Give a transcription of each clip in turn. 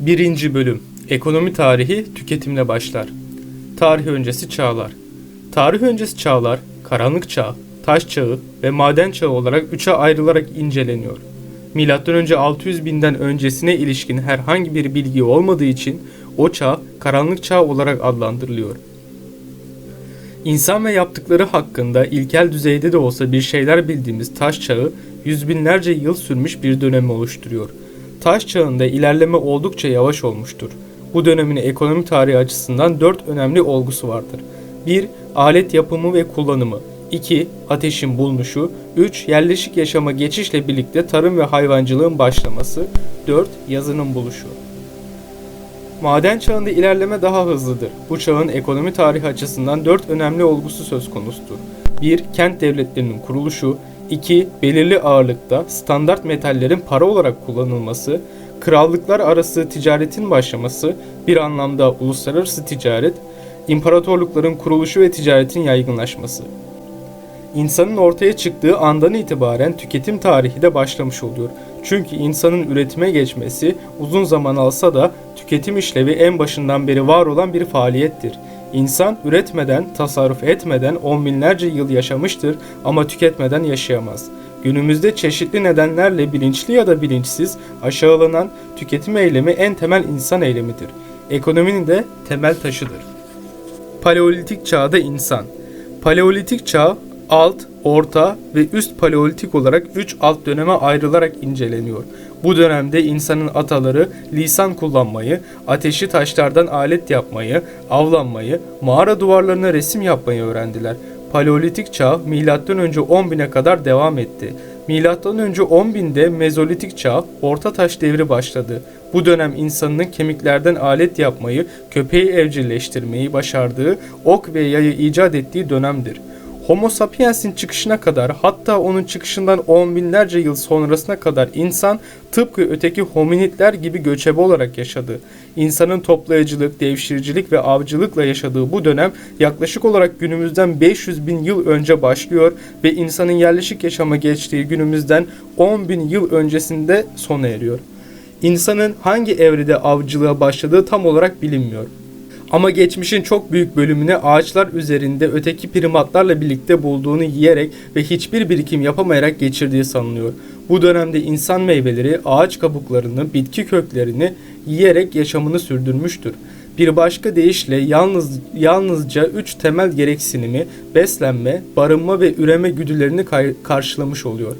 1. Bölüm Ekonomi tarihi tüketimle başlar. Tarih öncesi çağlar. Tarih öncesi çağlar, karanlık çağ, taş çağı ve maden çağı olarak üçe ayrılarak inceleniyor. Milattan önce 600 binden öncesine ilişkin herhangi bir bilgi olmadığı için o çağ karanlık çağ olarak adlandırılıyor. İnsan ve yaptıkları hakkında ilkel düzeyde de olsa bir şeyler bildiğimiz taş çağı yüz binlerce yıl sürmüş bir dönemi oluşturuyor. Taş çağında ilerleme oldukça yavaş olmuştur. Bu dönemin ekonomi tarihi açısından dört önemli olgusu vardır. 1. Alet yapımı ve kullanımı. 2. Ateşin bulunuşu. 3. Yerleşik yaşama geçişle birlikte tarım ve hayvancılığın başlaması. 4. Yazının buluşu. Maden çağında ilerleme daha hızlıdır. Bu çağın ekonomi tarihi açısından dört önemli olgusu söz konusudur. 1. Kent devletlerinin kuruluşu. 2. Belirli ağırlıkta standart metallerin para olarak kullanılması. Krallıklar arası ticaretin başlaması. Bir anlamda uluslararası ticaret. imparatorlukların kuruluşu ve ticaretin yaygınlaşması. İnsanın ortaya çıktığı andan itibaren tüketim tarihi de başlamış oluyor. Çünkü insanın üretime geçmesi uzun zaman alsa da tüketim işlevi en başından beri var olan bir faaliyettir. İnsan üretmeden, tasarruf etmeden on binlerce yıl yaşamıştır ama tüketmeden yaşayamaz. Günümüzde çeşitli nedenlerle bilinçli ya da bilinçsiz aşağılanan tüketim eylemi en temel insan eylemidir. Ekonominin de temel taşıdır. Paleolitik çağda insan. Paleolitik çağ alt, orta ve üst paleolitik olarak 3 alt döneme ayrılarak inceleniyor. Bu dönemde insanın ataları lisan kullanmayı, ateşi taşlardan alet yapmayı, avlanmayı, mağara duvarlarına resim yapmayı öğrendiler. Paleolitik çağ önce 10.000'e kadar devam etti. Önce 10.000'de Mezolitik çağ, Orta Taş devri başladı. Bu dönem insanın kemiklerden alet yapmayı, köpeği evcilleştirmeyi başardığı, ok ve yayı icat ettiği dönemdir. Homo sapiens'in çıkışına kadar hatta onun çıkışından on binlerce yıl sonrasına kadar insan tıpkı öteki hominidler gibi göçebe olarak yaşadı. İnsanın toplayıcılık, devşiricilik ve avcılıkla yaşadığı bu dönem yaklaşık olarak günümüzden 500 bin yıl önce başlıyor ve insanın yerleşik yaşama geçtiği günümüzden 10 bin yıl öncesinde sona eriyor. İnsanın hangi evrede avcılığa başladığı tam olarak bilinmiyor. Ama geçmişin çok büyük bölümünü ağaçlar üzerinde öteki primatlarla birlikte bulduğunu yiyerek ve hiçbir birikim yapamayarak geçirdiği sanılıyor. Bu dönemde insan meyveleri, ağaç kabuklarını, bitki köklerini yiyerek yaşamını sürdürmüştür. Bir başka deyişle yalnız yalnızca üç temel gereksinimi beslenme, barınma ve üreme güdülerini karşılamış oluyor.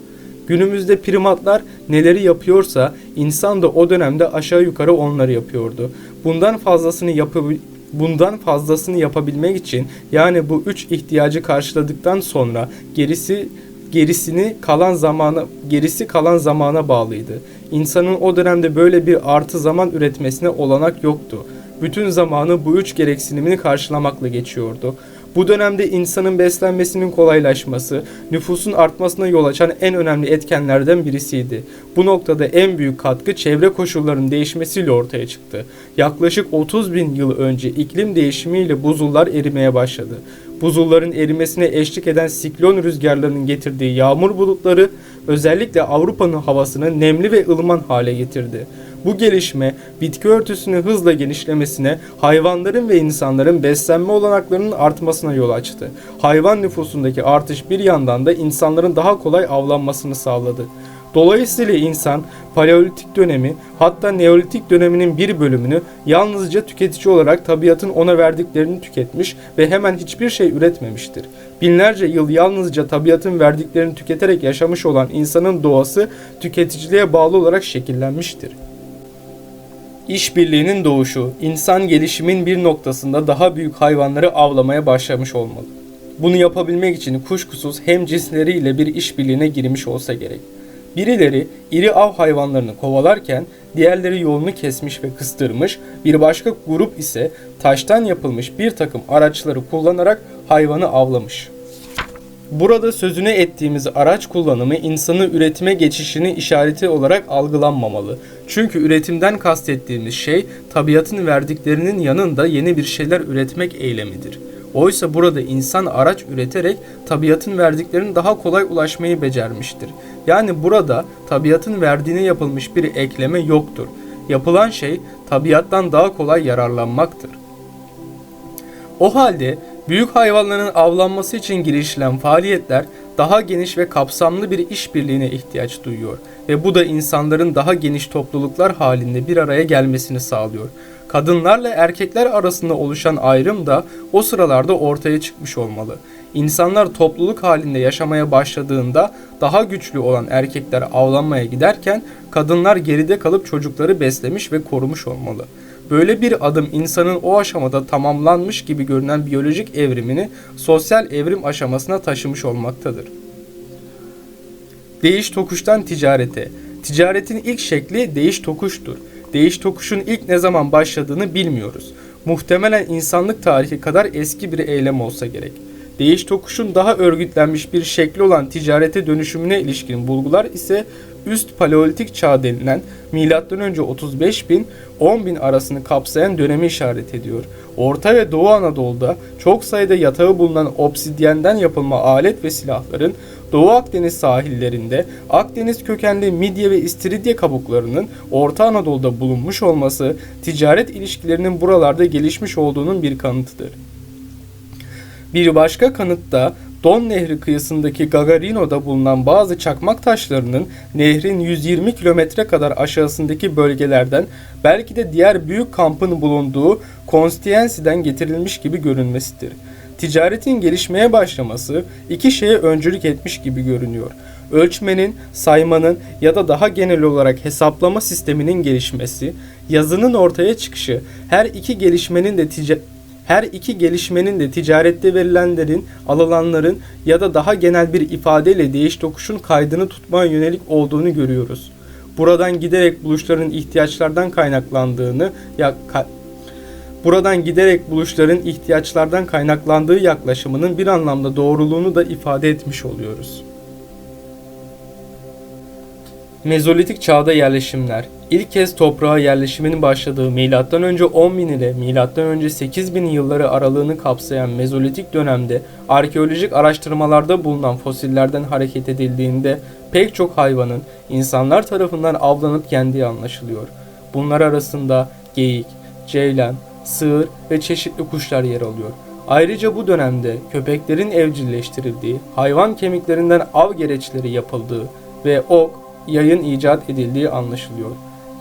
Günümüzde primatlar neleri yapıyorsa insan da o dönemde aşağı yukarı onları yapıyordu. Bundan fazlasını yapı bundan fazlasını yapabilmek için yani bu üç ihtiyacı karşıladıktan sonra gerisi gerisini kalan zamana gerisi kalan zamana bağlıydı. İnsanın o dönemde böyle bir artı zaman üretmesine olanak yoktu. Bütün zamanı bu üç gereksinimini karşılamakla geçiyordu. Bu dönemde insanın beslenmesinin kolaylaşması, nüfusun artmasına yol açan en önemli etkenlerden birisiydi. Bu noktada en büyük katkı çevre koşullarının değişmesiyle ortaya çıktı. Yaklaşık 30 bin yıl önce iklim değişimiyle buzullar erimeye başladı. Buzulların erimesine eşlik eden siklon rüzgarlarının getirdiği yağmur bulutları özellikle Avrupa'nın havasını nemli ve ılıman hale getirdi. Bu gelişme bitki örtüsünün hızla genişlemesine, hayvanların ve insanların beslenme olanaklarının artmasına yol açtı. Hayvan nüfusundaki artış bir yandan da insanların daha kolay avlanmasını sağladı. Dolayısıyla insan Paleolitik dönemi hatta Neolitik döneminin bir bölümünü yalnızca tüketici olarak tabiatın ona verdiklerini tüketmiş ve hemen hiçbir şey üretmemiştir. Binlerce yıl yalnızca tabiatın verdiklerini tüketerek yaşamış olan insanın doğası tüketiciliğe bağlı olarak şekillenmiştir. İşbirliğinin doğuşu, insan gelişimin bir noktasında daha büyük hayvanları avlamaya başlamış olmalı. Bunu yapabilmek için kuşkusuz hem cinsleriyle bir işbirliğine girmiş olsa gerek. Birileri iri av hayvanlarını kovalarken diğerleri yolunu kesmiş ve kıstırmış, bir başka grup ise taştan yapılmış bir takım araçları kullanarak hayvanı avlamış. Burada sözüne ettiğimiz araç kullanımı insanı üretime geçişini işareti olarak algılanmamalı. Çünkü üretimden kastettiğimiz şey tabiatın verdiklerinin yanında yeni bir şeyler üretmek eylemidir. Oysa burada insan araç üreterek tabiatın verdiklerine daha kolay ulaşmayı becermiştir. Yani burada tabiatın verdiğine yapılmış bir ekleme yoktur. yapılan şey tabiattan daha kolay yararlanmaktır. O halde büyük hayvanların avlanması için girişilen faaliyetler daha geniş ve kapsamlı bir işbirliğine ihtiyaç duyuyor ve bu da insanların daha geniş topluluklar halinde bir araya gelmesini sağlıyor. Kadınlarla erkekler arasında oluşan ayrım da o sıralarda ortaya çıkmış olmalı. İnsanlar topluluk halinde yaşamaya başladığında daha güçlü olan erkekler avlanmaya giderken kadınlar geride kalıp çocukları beslemiş ve korumuş olmalı. Böyle bir adım insanın o aşamada tamamlanmış gibi görünen biyolojik evrimini sosyal evrim aşamasına taşımış olmaktadır. Değiş tokuştan ticarete. Ticaretin ilk şekli değiş tokuştur. Değiş tokuşun ilk ne zaman başladığını bilmiyoruz. Muhtemelen insanlık tarihi kadar eski bir eylem olsa gerek. Değiş tokuşun daha örgütlenmiş bir şekli olan ticarete dönüşümüne ilişkin bulgular ise üst paleolitik çağ denilen M.Ö. 35 bin 10 bin arasını kapsayan dönemi işaret ediyor. Orta ve Doğu Anadolu'da çok sayıda yatağı bulunan obsidyenden yapılma alet ve silahların Doğu Akdeniz sahillerinde Akdeniz kökenli midye ve istiridye kabuklarının Orta Anadolu'da bulunmuş olması ticaret ilişkilerinin buralarda gelişmiş olduğunun bir kanıtıdır. Bir başka kanıt da Don Nehri kıyısındaki Gagarino'da bulunan bazı çakmak taşlarının nehrin 120 kilometre kadar aşağısındaki bölgelerden belki de diğer büyük kampın bulunduğu Konstiyensi'den getirilmiş gibi görünmesidir. Ticaretin gelişmeye başlaması iki şeye öncülük etmiş gibi görünüyor. Ölçmenin, saymanın ya da daha genel olarak hesaplama sisteminin gelişmesi, yazının ortaya çıkışı, her iki gelişmenin de ticaret her iki gelişmenin de ticarette verilenlerin, alılanların ya da daha genel bir ifadeyle değiş tokuşun kaydını tutmaya yönelik olduğunu görüyoruz. Buradan giderek buluşların ihtiyaçlardan kaynaklandığını ya ka- Buradan giderek buluşların ihtiyaçlardan kaynaklandığı yaklaşımının bir anlamda doğruluğunu da ifade etmiş oluyoruz. Mezolitik çağda yerleşimler İlk kez toprağa yerleşimin başladığı M.Ö. 10.000 ile M.Ö. 8.000 yılları aralığını kapsayan Mezolitik dönemde arkeolojik araştırmalarda bulunan fosillerden hareket edildiğinde pek çok hayvanın insanlar tarafından avlanıp yendiği anlaşılıyor. Bunlar arasında geyik, ceylan, sığır ve çeşitli kuşlar yer alıyor. Ayrıca bu dönemde köpeklerin evcilleştirildiği, hayvan kemiklerinden av gereçleri yapıldığı ve ok, yayın icat edildiği anlaşılıyor.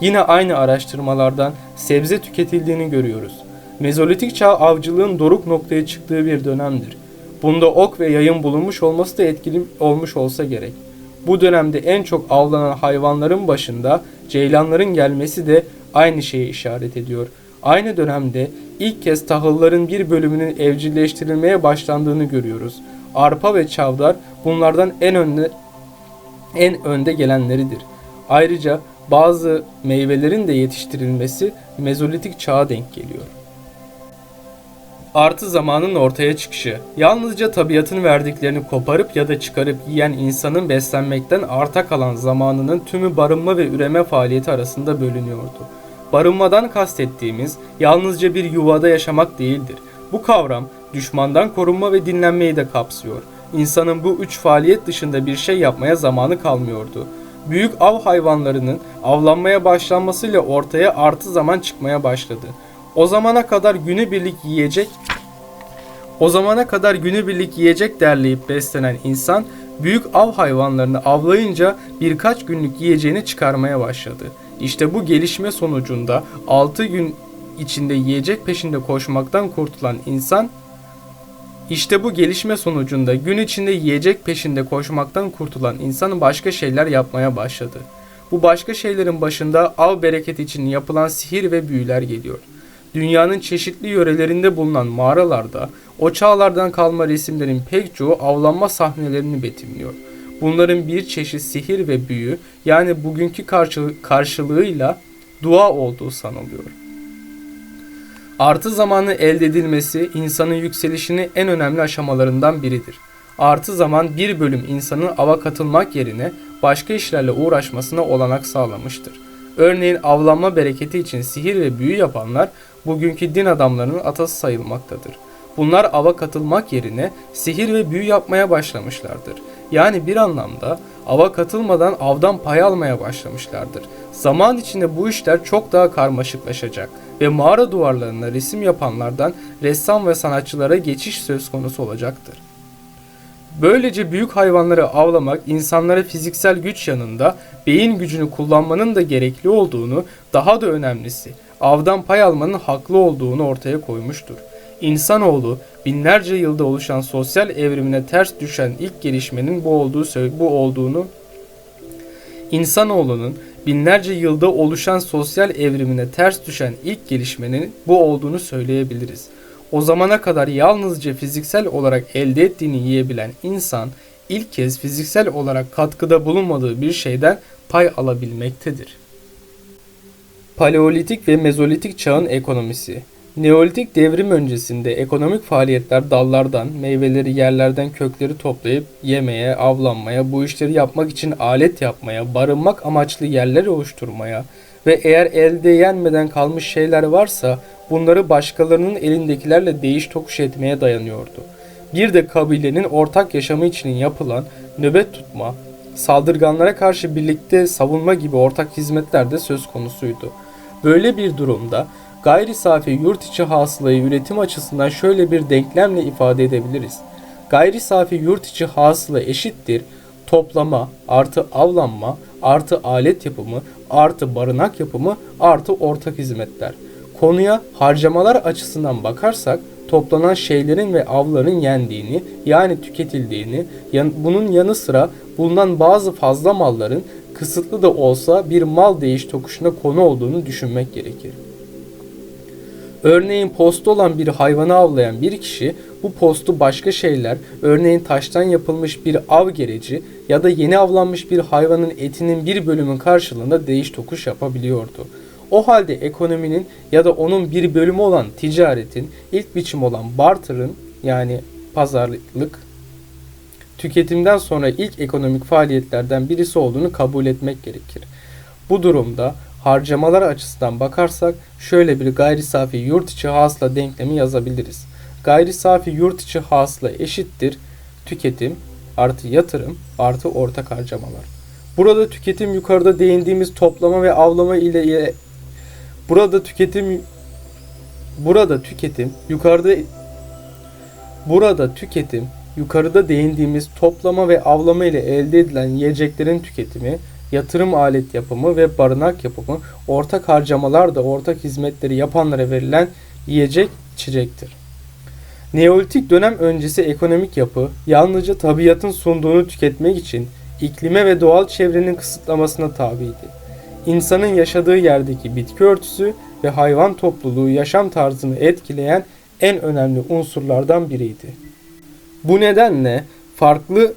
Yine aynı araştırmalardan sebze tüketildiğini görüyoruz. Mezolitik çağ avcılığın doruk noktaya çıktığı bir dönemdir. Bunda ok ve yayın bulunmuş olması da etkili olmuş olsa gerek. Bu dönemde en çok avlanan hayvanların başında ceylanların gelmesi de aynı şeye işaret ediyor. Aynı dönemde ilk kez tahılların bir bölümünün evcilleştirilmeye başlandığını görüyoruz. Arpa ve çavdar bunlardan en önde en önde gelenleridir. Ayrıca bazı meyvelerin de yetiştirilmesi Mezolitik çağa denk geliyor. Artı zamanın ortaya çıkışı. Yalnızca tabiatın verdiklerini koparıp ya da çıkarıp yiyen insanın beslenmekten arta kalan zamanının tümü barınma ve üreme faaliyeti arasında bölünüyordu. Barınmadan kastettiğimiz yalnızca bir yuvada yaşamak değildir. Bu kavram düşmandan korunma ve dinlenmeyi de kapsıyor. İnsanın bu üç faaliyet dışında bir şey yapmaya zamanı kalmıyordu büyük av hayvanlarının avlanmaya başlanmasıyla ortaya artı zaman çıkmaya başladı. O zamana kadar günübirlik yiyecek o zamana kadar günübirlik yiyecek derleyip beslenen insan büyük av hayvanlarını avlayınca birkaç günlük yiyeceğini çıkarmaya başladı. İşte bu gelişme sonucunda 6 gün içinde yiyecek peşinde koşmaktan kurtulan insan işte bu gelişme sonucunda gün içinde yiyecek peşinde koşmaktan kurtulan insan başka şeyler yapmaya başladı. Bu başka şeylerin başında av bereketi için yapılan sihir ve büyüler geliyor. Dünyanın çeşitli yörelerinde bulunan mağaralarda o çağlardan kalma resimlerin pek çoğu avlanma sahnelerini betimliyor. Bunların bir çeşit sihir ve büyü yani bugünkü karşılığıyla dua olduğu sanılıyor. Artı zamanı elde edilmesi insanın yükselişini en önemli aşamalarından biridir. Artı zaman bir bölüm insanın ava katılmak yerine başka işlerle uğraşmasına olanak sağlamıştır. Örneğin avlanma bereketi için sihir ve büyü yapanlar bugünkü din adamlarının atası sayılmaktadır. Bunlar ava katılmak yerine sihir ve büyü yapmaya başlamışlardır. Yani bir anlamda ava katılmadan avdan pay almaya başlamışlardır. Zaman içinde bu işler çok daha karmaşıklaşacak ve mağara duvarlarına resim yapanlardan ressam ve sanatçılara geçiş söz konusu olacaktır. Böylece büyük hayvanları avlamak insanlara fiziksel güç yanında beyin gücünü kullanmanın da gerekli olduğunu, daha da önemlisi avdan pay almanın haklı olduğunu ortaya koymuştur. İnsanoğlu binlerce yılda oluşan sosyal evrimine ters düşen ilk gelişmenin bu olduğu bu olduğunu İnsanoğlunun binlerce yılda oluşan sosyal evrimine ters düşen ilk gelişmenin bu olduğunu söyleyebiliriz. O zamana kadar yalnızca fiziksel olarak elde ettiğini yiyebilen insan ilk kez fiziksel olarak katkıda bulunmadığı bir şeyden pay alabilmektedir. Paleolitik ve Mezolitik çağın ekonomisi Neolitik devrim öncesinde ekonomik faaliyetler dallardan, meyveleri yerlerden kökleri toplayıp yemeye, avlanmaya, bu işleri yapmak için alet yapmaya, barınmak amaçlı yerler oluşturmaya ve eğer elde yenmeden kalmış şeyler varsa bunları başkalarının elindekilerle değiş tokuş etmeye dayanıyordu. Bir de kabilenin ortak yaşamı için yapılan nöbet tutma, saldırganlara karşı birlikte savunma gibi ortak hizmetler de söz konusuydu. Böyle bir durumda gayri safi yurt içi hasılayı üretim açısından şöyle bir denklemle ifade edebiliriz. Gayri safi yurt içi hasıla eşittir toplama artı avlanma artı alet yapımı artı barınak yapımı artı ortak hizmetler. Konuya harcamalar açısından bakarsak toplanan şeylerin ve avların yendiğini yani tüketildiğini, bunun yanı sıra bulunan bazı fazla malların kısıtlı da olsa bir mal değiş tokuşuna konu olduğunu düşünmek gerekir. Örneğin postu olan bir hayvanı avlayan bir kişi bu postu başka şeyler, örneğin taştan yapılmış bir av gereci ya da yeni avlanmış bir hayvanın etinin bir bölümün karşılığında değiş tokuş yapabiliyordu. O halde ekonominin ya da onun bir bölümü olan ticaretin ilk biçim olan barter'ın yani pazarlık tüketimden sonra ilk ekonomik faaliyetlerden birisi olduğunu kabul etmek gerekir. Bu durumda harcamalar açısından bakarsak şöyle bir gayri safi yurt içi hasıla denklemi yazabiliriz. Gayri safi yurt içi hasıla eşittir tüketim artı yatırım artı ortak harcamalar. Burada tüketim yukarıda değindiğimiz toplama ve avlama ile burada tüketim burada tüketim yukarıda burada tüketim yukarıda değindiğimiz toplama ve avlama ile elde edilen yiyeceklerin tüketimi yatırım alet yapımı ve barınak yapımı, ortak harcamalar da ortak hizmetleri yapanlara verilen yiyecek içecektir. Neolitik dönem öncesi ekonomik yapı yalnızca tabiatın sunduğunu tüketmek için iklime ve doğal çevrenin kısıtlamasına tabiydi. İnsanın yaşadığı yerdeki bitki örtüsü ve hayvan topluluğu yaşam tarzını etkileyen en önemli unsurlardan biriydi. Bu nedenle farklı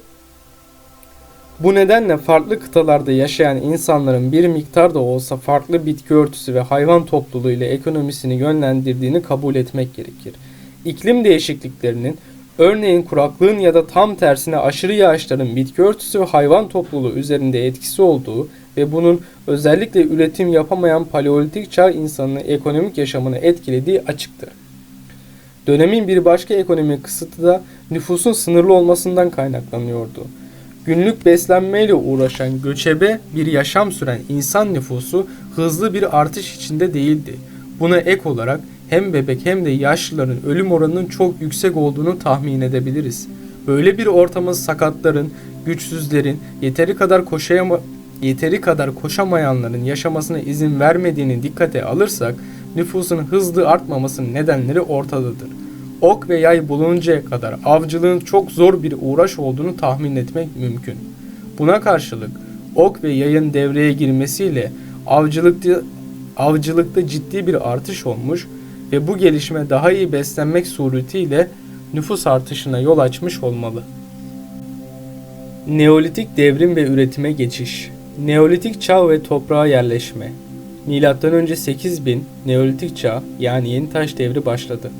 bu nedenle farklı kıtalarda yaşayan insanların bir miktar da olsa farklı bitki örtüsü ve hayvan topluluğu ile ekonomisini yönlendirdiğini kabul etmek gerekir. İklim değişikliklerinin örneğin kuraklığın ya da tam tersine aşırı yağışların bitki örtüsü ve hayvan topluluğu üzerinde etkisi olduğu ve bunun özellikle üretim yapamayan paleolitik çağ insanının ekonomik yaşamını etkilediği açıktır. Dönemin bir başka ekonomik kısıtı da nüfusun sınırlı olmasından kaynaklanıyordu. Günlük beslenmeyle uğraşan göçebe bir yaşam süren insan nüfusu hızlı bir artış içinde değildi. Buna ek olarak hem bebek hem de yaşlıların ölüm oranının çok yüksek olduğunu tahmin edebiliriz. Böyle bir ortamın sakatların, güçsüzlerin, yeteri kadar koşayama yeteri kadar koşamayanların yaşamasına izin vermediğini dikkate alırsak nüfusun hızlı artmamasının nedenleri ortadadır ok ve yay bulununcaya kadar avcılığın çok zor bir uğraş olduğunu tahmin etmek mümkün. Buna karşılık ok ve yayın devreye girmesiyle avcılıkta, avcılıkta ciddi bir artış olmuş ve bu gelişme daha iyi beslenmek suretiyle nüfus artışına yol açmış olmalı. Neolitik devrim ve üretime geçiş Neolitik çağ ve toprağa yerleşme Milattan önce 8000 Neolitik çağ yani yeni taş devri başladı.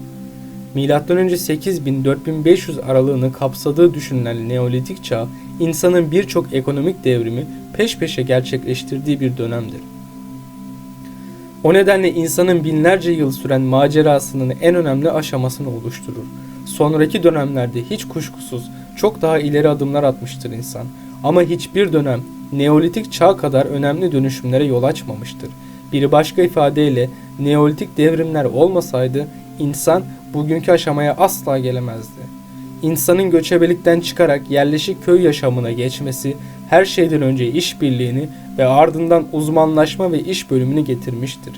M.Ö. 8000-4500 aralığını kapsadığı düşünülen Neolitik çağ, insanın birçok ekonomik devrimi peş peşe gerçekleştirdiği bir dönemdir. O nedenle insanın binlerce yıl süren macerasının en önemli aşamasını oluşturur. Sonraki dönemlerde hiç kuşkusuz çok daha ileri adımlar atmıştır insan. Ama hiçbir dönem Neolitik çağ kadar önemli dönüşümlere yol açmamıştır. Bir başka ifadeyle Neolitik devrimler olmasaydı insan bugünkü aşamaya asla gelemezdi. İnsanın göçebelikten çıkarak yerleşik köy yaşamına geçmesi her şeyden önce işbirliğini ve ardından uzmanlaşma ve iş bölümünü getirmiştir.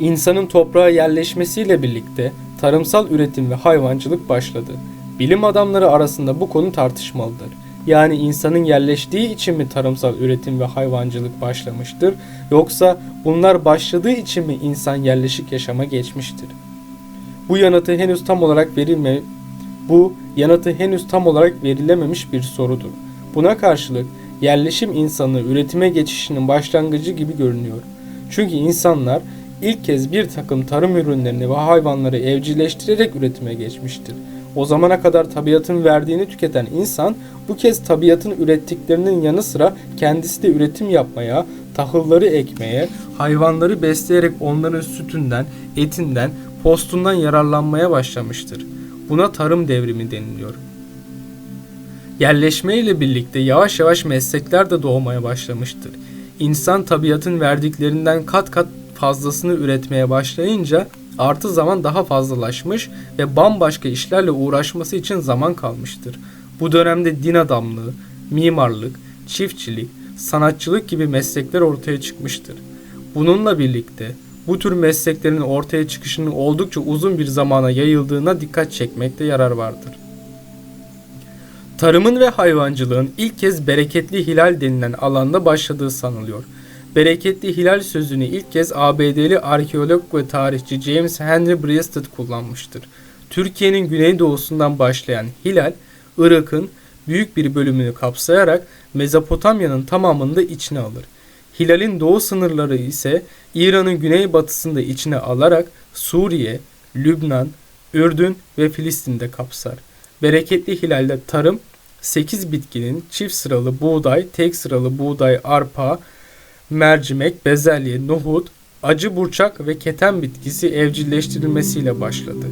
İnsanın toprağa yerleşmesiyle birlikte tarımsal üretim ve hayvancılık başladı. Bilim adamları arasında bu konu tartışmalıdır. Yani insanın yerleştiği için mi tarımsal üretim ve hayvancılık başlamıştır yoksa bunlar başladığı için mi insan yerleşik yaşama geçmiştir? Bu yanıtı henüz tam olarak verilme bu yanıtı henüz tam olarak verilememiş bir sorudur. Buna karşılık yerleşim insanı üretime geçişinin başlangıcı gibi görünüyor. Çünkü insanlar ilk kez bir takım tarım ürünlerini ve hayvanları evcilleştirerek üretime geçmiştir. O zamana kadar tabiatın verdiğini tüketen insan bu kez tabiatın ürettiklerinin yanı sıra kendisi de üretim yapmaya, tahılları ekmeye, hayvanları besleyerek onların sütünden, etinden, postundan yararlanmaya başlamıştır. Buna tarım devrimi deniliyor. Yerleşme ile birlikte yavaş yavaş meslekler de doğmaya başlamıştır. İnsan tabiatın verdiklerinden kat kat fazlasını üretmeye başlayınca artı zaman daha fazlalaşmış ve bambaşka işlerle uğraşması için zaman kalmıştır. Bu dönemde din adamlığı, mimarlık, çiftçilik, sanatçılık gibi meslekler ortaya çıkmıştır. Bununla birlikte bu tür mesleklerin ortaya çıkışının oldukça uzun bir zamana yayıldığına dikkat çekmekte yarar vardır. Tarımın ve hayvancılığın ilk kez bereketli hilal denilen alanda başladığı sanılıyor. Bereketli hilal sözünü ilk kez ABD'li arkeolog ve tarihçi James Henry Breasted kullanmıştır. Türkiye'nin güneydoğusundan başlayan hilal, Irak'ın büyük bir bölümünü kapsayarak Mezopotamya'nın tamamını da içine alır. Hilal'in doğu sınırları ise İran'ın güneybatısını da içine alarak Suriye, Lübnan, Ürdün ve Filistin'de kapsar. Bereketli hilalde tarım 8 bitkinin çift sıralı buğday, tek sıralı buğday, arpa, mercimek, bezelye, nohut, acı burçak ve keten bitkisi evcilleştirilmesiyle başladı.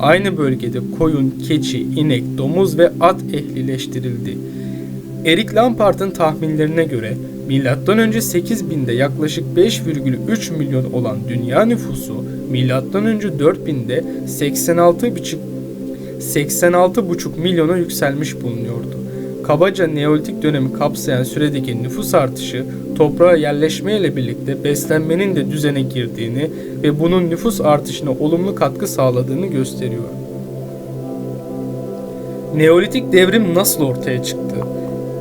Aynı bölgede koyun, keçi, inek, domuz ve at ehlileştirildi. Eric Lampard'ın tahminlerine göre M.Ö. 8000'de yaklaşık 5,3 milyon olan dünya nüfusu M.Ö. 4000'de 86,5 86,5 milyona yükselmiş bulunuyordu. Kabaca Neolitik dönemi kapsayan süredeki nüfus artışı toprağa yerleşmeyle birlikte beslenmenin de düzene girdiğini ve bunun nüfus artışına olumlu katkı sağladığını gösteriyor. Neolitik devrim nasıl ortaya çıktı?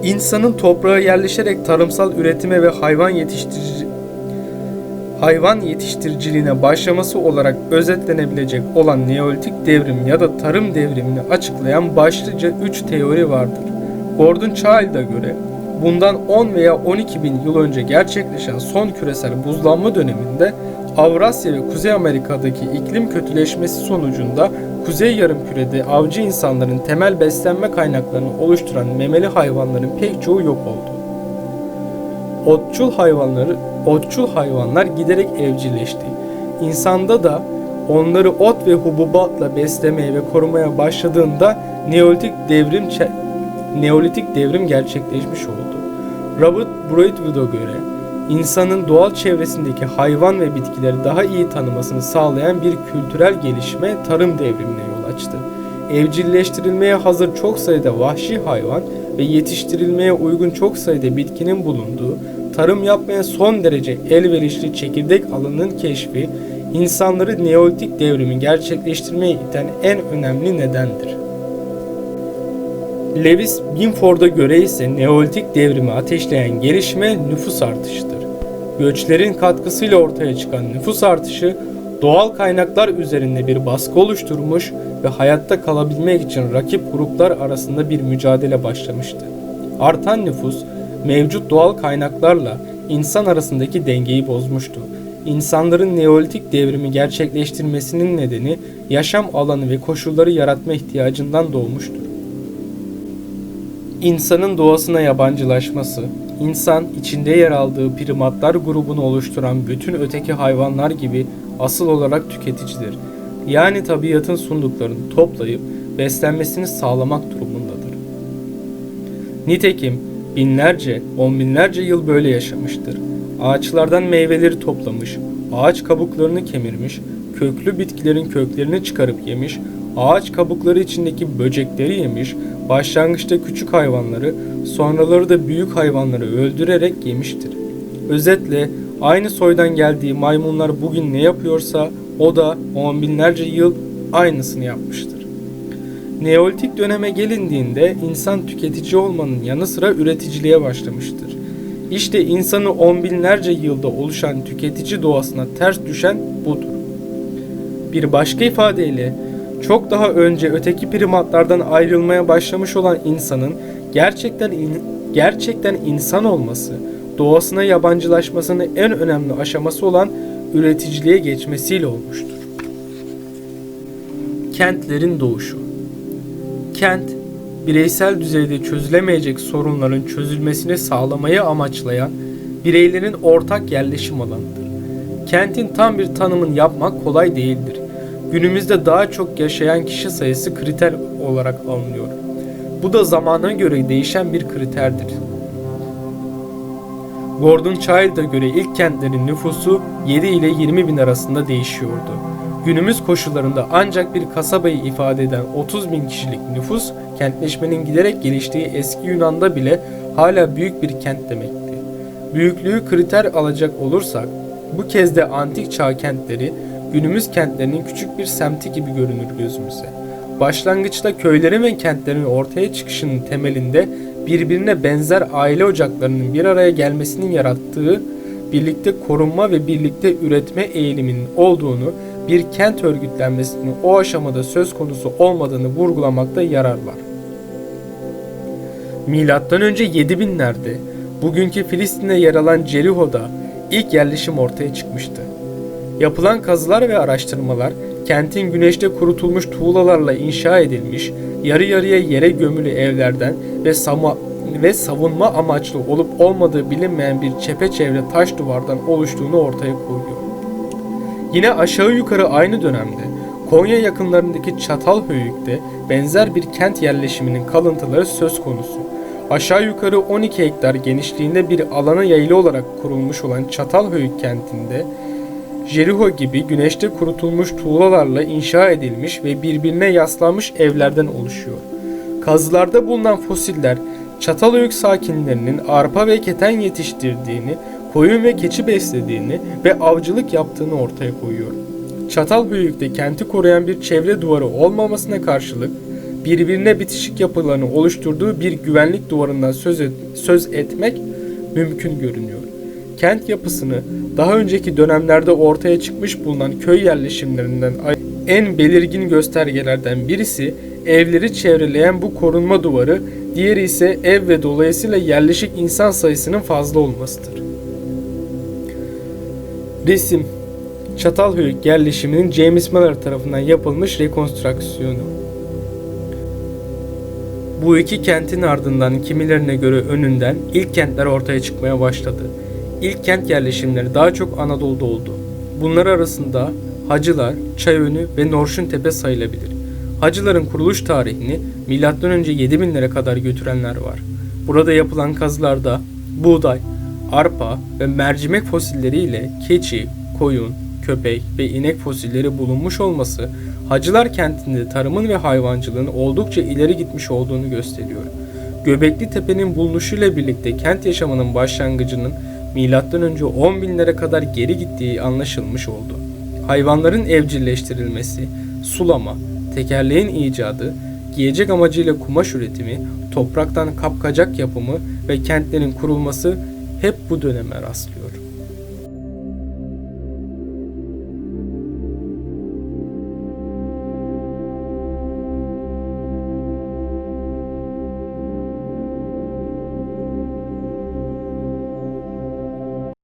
İnsanın toprağa yerleşerek tarımsal üretime ve hayvan yetiştirici hayvan yetiştiriciliğine başlaması olarak özetlenebilecek olan Neolitik devrim ya da tarım devrimini açıklayan başlıca 3 teori vardır. Gordon Child'a göre bundan 10 veya 12 bin yıl önce gerçekleşen son küresel buzlanma döneminde Avrasya ve Kuzey Amerika'daki iklim kötüleşmesi sonucunda Kuzey Yarımküre'de avcı insanların temel beslenme kaynaklarını oluşturan memeli hayvanların pek çoğu yok oldu. Otçul hayvanları, otçul hayvanlar giderek evcilleşti. İnsanda da onları ot ve hububatla beslemeye ve korumaya başladığında Neolitik devrim Neolitik devrim gerçekleşmiş oldu. Robert Braidwood'a göre insanın doğal çevresindeki hayvan ve bitkileri daha iyi tanımasını sağlayan bir kültürel gelişme tarım devrimine yol açtı. Evcilleştirilmeye hazır çok sayıda vahşi hayvan ve yetiştirilmeye uygun çok sayıda bitkinin bulunduğu, tarım yapmaya son derece elverişli çekirdek alanının keşfi, insanları Neolitik devrimi gerçekleştirmeye iten en önemli nedendir. Lewis Binford'a göre ise Neolitik devrimi ateşleyen gelişme nüfus artışıdır. Göçlerin katkısıyla ortaya çıkan nüfus artışı doğal kaynaklar üzerinde bir baskı oluşturmuş ve hayatta kalabilmek için rakip gruplar arasında bir mücadele başlamıştı. Artan nüfus mevcut doğal kaynaklarla insan arasındaki dengeyi bozmuştu. İnsanların Neolitik devrimi gerçekleştirmesinin nedeni yaşam alanı ve koşulları yaratma ihtiyacından doğmuştur. İnsanın doğasına yabancılaşması, insan içinde yer aldığı primatlar grubunu oluşturan bütün öteki hayvanlar gibi asıl olarak tüketicidir. Yani tabiatın sunduklarını toplayıp beslenmesini sağlamak durumundadır. Nitekim binlerce, on binlerce yıl böyle yaşamıştır. Ağaçlardan meyveleri toplamış, ağaç kabuklarını kemirmiş, köklü bitkilerin köklerini çıkarıp yemiş, ağaç kabukları içindeki böcekleri yemiş, başlangıçta küçük hayvanları, sonraları da büyük hayvanları öldürerek yemiştir. Özetle aynı soydan geldiği maymunlar bugün ne yapıyorsa o da on binlerce yıl aynısını yapmıştır. Neolitik döneme gelindiğinde insan tüketici olmanın yanı sıra üreticiliğe başlamıştır. İşte insanı on binlerce yılda oluşan tüketici doğasına ters düşen budur. Bir başka ifadeyle çok daha önce öteki primatlardan ayrılmaya başlamış olan insanın gerçekten in- gerçekten insan olması, doğasına yabancılaşmasının en önemli aşaması olan üreticiliğe geçmesiyle olmuştur. Kentlerin doğuşu Kent, bireysel düzeyde çözülemeyecek sorunların çözülmesini sağlamayı amaçlayan bireylerin ortak yerleşim alanıdır. Kentin tam bir tanımını yapmak kolay değildir. Günümüzde daha çok yaşayan kişi sayısı kriter olarak alınıyor. Bu da zamana göre değişen bir kriterdir. Gordon Child'a göre ilk kentlerin nüfusu 7 ile 20 bin arasında değişiyordu. Günümüz koşullarında ancak bir kasabayı ifade eden 30 bin kişilik nüfus, kentleşmenin giderek geliştiği eski Yunan'da bile hala büyük bir kent demekti. Büyüklüğü kriter alacak olursak, bu kez de antik çağ kentleri, günümüz kentlerinin küçük bir semti gibi görünür gözümüze. Başlangıçta köylerin ve kentlerin ortaya çıkışının temelinde birbirine benzer aile ocaklarının bir araya gelmesinin yarattığı birlikte korunma ve birlikte üretme eğiliminin olduğunu, bir kent örgütlenmesinin o aşamada söz konusu olmadığını vurgulamakta yarar var. Milattan önce 7000'lerde bugünkü Filistin'de yer alan Ceriho'da ilk yerleşim ortaya çıkmıştı. Yapılan kazılar ve araştırmalar kentin güneşte kurutulmuş tuğlalarla inşa edilmiş, yarı yarıya yere gömülü evlerden ve sama ve savunma amaçlı olup olmadığı bilinmeyen bir çepeçevre taş duvardan oluştuğunu ortaya koyuyor. Yine aşağı yukarı aynı dönemde Konya yakınlarındaki Çatalhöyük'te benzer bir kent yerleşiminin kalıntıları söz konusu. Aşağı yukarı 12 hektar genişliğinde bir alana yayılı olarak kurulmuş olan Çatalhöyük kentinde Jeriho gibi güneşte kurutulmuş tuğlalarla inşa edilmiş ve birbirine yaslanmış evlerden oluşuyor. Kazılarda bulunan fosiller Çatalhöyük sakinlerinin arpa ve keten yetiştirdiğini, koyun ve keçi beslediğini ve avcılık yaptığını ortaya koyuyor. Çatalhöyük'te kenti koruyan bir çevre duvarı olmamasına karşılık birbirine bitişik yapılarını oluşturduğu bir güvenlik duvarından söz, et, söz etmek mümkün görünüyor. Kent yapısını daha önceki dönemlerde ortaya çıkmış bulunan köy yerleşimlerinden en belirgin göstergelerden birisi evleri çevreleyen bu korunma duvarı, diğeri ise ev ve dolayısıyla yerleşik insan sayısının fazla olmasıdır. Resim Çatalhöyük yerleşiminin James Miller tarafından yapılmış rekonstrüksiyonu. Bu iki kentin ardından kimilerine göre önünden ilk kentler ortaya çıkmaya başladı. İlk kent yerleşimleri daha çok Anadolu'da oldu. Bunlar arasında Hacılar, Çayönü ve Norşuntepe sayılabilir. Hacıların kuruluş tarihini M.Ö. 7000'lere kadar götürenler var. Burada yapılan kazılarda buğday, arpa ve mercimek fosilleri ile keçi, koyun, köpek ve inek fosilleri bulunmuş olması Hacılar kentinde tarımın ve hayvancılığın oldukça ileri gitmiş olduğunu gösteriyor. Göbekli Tepe'nin bulunuşuyla birlikte kent yaşamının başlangıcının M.Ö. 10 binlere kadar geri gittiği anlaşılmış oldu. Hayvanların evcilleştirilmesi, sulama, tekerleğin icadı, giyecek amacıyla kumaş üretimi, topraktan kapkacak yapımı ve kentlerin kurulması hep bu döneme rastlıyor.